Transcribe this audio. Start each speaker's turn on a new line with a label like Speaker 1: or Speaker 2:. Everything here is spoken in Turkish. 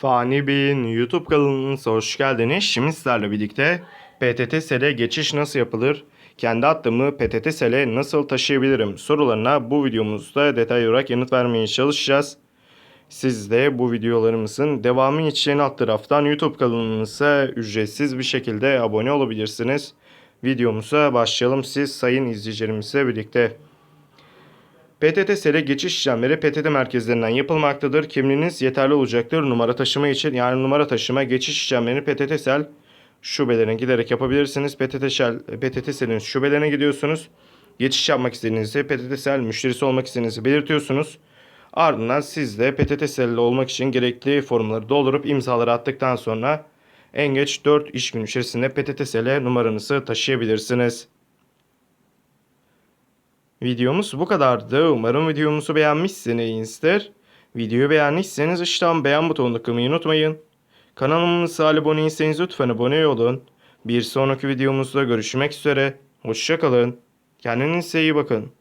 Speaker 1: Fani Bey'in YouTube kanalınıza hoş geldiniz. Şimdi sizlerle birlikte PTT geçiş nasıl yapılır? Kendi attığımı PTT nasıl taşıyabilirim? Sorularına bu videomuzda detaylı olarak yanıt vermeye çalışacağız. Siz de bu videolarımızın devamı için alt taraftan YouTube kanalımıza ücretsiz bir şekilde abone olabilirsiniz. Videomuza başlayalım siz sayın izleyicilerimizle birlikte. PTT geçiş işlemleri PTT merkezlerinden yapılmaktadır. Kimliğiniz yeterli olacaktır. Numara taşıma için yani numara taşıma geçiş işlemlerini PTT şubelerine giderek yapabilirsiniz. PTT Shell, PTT Sel'in şubelerine gidiyorsunuz. Geçiş yapmak istediğinizde PTT Sel müşterisi olmak istediğinizi belirtiyorsunuz. Ardından siz de PTT Sel'li olmak için gerekli formları doldurup imzaları attıktan sonra en geç 4 iş günü içerisinde PTT Sel'e numaranızı taşıyabilirsiniz. Videomuz bu kadardı. Umarım videomuzu beğenmişsinizdir. Videoyu beğendiyseniz aşağıdan beğen butonuna kılmayı unutmayın. Kanalımıza abone değilseniz lütfen abone olun. Bir sonraki videomuzda görüşmek üzere. Hoşçakalın. Kendinize iyi bakın.